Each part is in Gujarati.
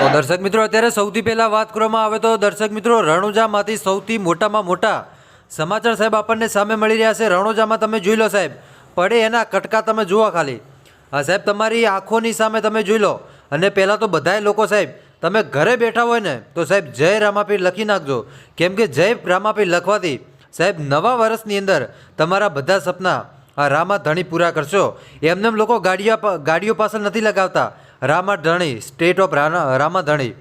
તો દર્શક મિત્રો, અત્યારે સૌથી પહેલાં વાત કરવામાં આવે તો દર્શક મિત્રો, રણુજામાંથી સૌથી મોટામાં મોટા સમાચાર સાહેબ આપણને સામે મળી રહ્યા છે. રણુજામાં તમે જોઈ લો સાહેબ, પડે એના કટકા તમે જુઓ ખાલી. હા સાહેબ, તમારી આંખોની સામે તમે જોઈ લો. અને પહેલાં તો બધાય લોકો સાહેબ, તમે ઘરે બેઠા હોય ને, તો સાહેબ જય રામાપીર લખી નાખજો. કેમ કે જય રામાપીર લખવાથી સાહેબ નવા વર્ષની અંદર તમારા બધા સપના રામા ધણી પૂરા કરશો. એમને એમ લોકો ગાડીઓ ગાડીઓ પાછળ નથી લગાવતા. રામા ધણી સ્ટેટ ઓફ રામા ધણી.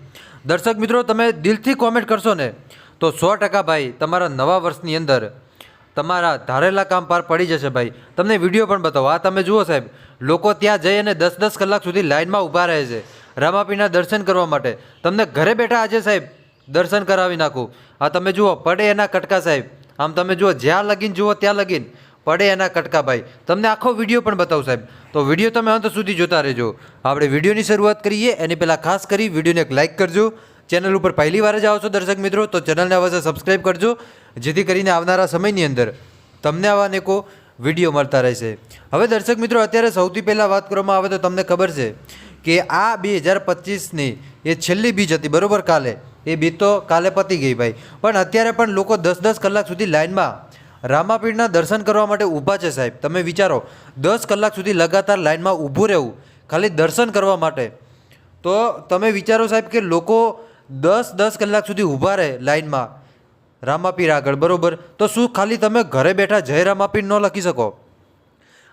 દર્શક મિત્રો, તમે દિલથી કોમેન્ટ કરશો ને, તો સો ટકા ભાઈ, તમારા નવા વર્ષની અંદર તમારા ધારેલા કામ પાર પડી જશે ભાઈ. તમને વીડિયો પણ બતાવો. આ તમે જુઓ સાહેબ, લોકો ત્યાં જઈ અને દસ દસ કલાક સુધી લાઇનમાં ઊભા રહે છે. રામાપીના દર્શન કરવા માટે. તમને ઘરે બેઠા આજે સાહેબ, દર્શન કરાવી નાખું. આ તમે જુઓ, પડે એના કટકા સાહેબ. આમ તમે જુઓ, જ્યાં લગીન જુઓ, ત્યાં લગીન. પડે એના કટકા ભાઈ તમને આખો વીડિયો પણ બતાવું સાહેબ. તો વીડિયો તમે અંત સુધી જોતા રહેજો. આપણે વિડીયોની શરૂઆત કરીએ. એની પહેલાં ખાસ કરી વિડીયોને એક લાઇક કરજો. ચેનલ ઉપર પહેલી વાર જ આવો છો દર્શક મિત્રો, તો ચેનલને અવશ્ય સબસ્ક્રાઈબ કરજો. જેથી કરીને આવનારા સમયની અંદર તમને આવા અનેકો વીડિયો મળતા રહેશે. હવે દર્શક મિત્રો, અત્યારે સૌથી પહેલાં વાત કરવામાં આવે તો તમને ખબર છે કે આ બે હજાર પચીસની એ છેલ્લી બીજ હતી, બરાબર કાલે. એ બીજ તો કાલે પતી ગઈ ભાઈ. પણ અત્યારે પણ લોકો દસ દસ કલાક સુધી લાઇનમાં રામાપીરના દર્શન કરવા માટે ઊભા છે સાહેબ. તમે વિચારો, દસ કલાક સુધી લગાતાર લાઇનમાં ઊભું રહેવું, ખાલી દર્શન કરવા માટે. તો તમે વિચારો સાહેબ કે લોકો દસ દસ કલાક સુધી ઊભા રહે લાઇનમાં. રામાપીર આગળ, બરાબર? તો શું ખાલી તમે ઘરે બેઠા જય રામાપીર ન લખી શકો?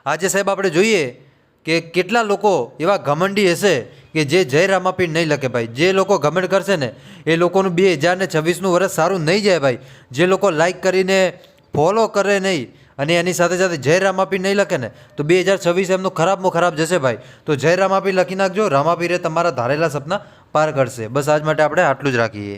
આજે સાહેબ આપણે જોઈએ કે કેટલા લોકો એવા ઘમંડી હશે કે જે જય રામાપીર નહીં લખે ભાઈ. જે લોકો ઘમંડ કરશે ને, એ લોકોનું બે હજાર ને છવ્વીસનું વર્ષ સારું નહીં જાય ભાઈ. જે લોકો લાઈક કરીને ફોલો કરે નહીં અને એની સાથે સાથે જય રામાપી નહીં લખે ને, તો બે હજાર છવ્વીસ એમનું ખરાબમાં ખરાબ જશે ભાઈ. તો જય રામાપી લખી નાખજો રામાપીરે તમારા ધારેલા સપના પાર કરશે. બસ આજ માટે આપણે આટલું જ રાખીએ.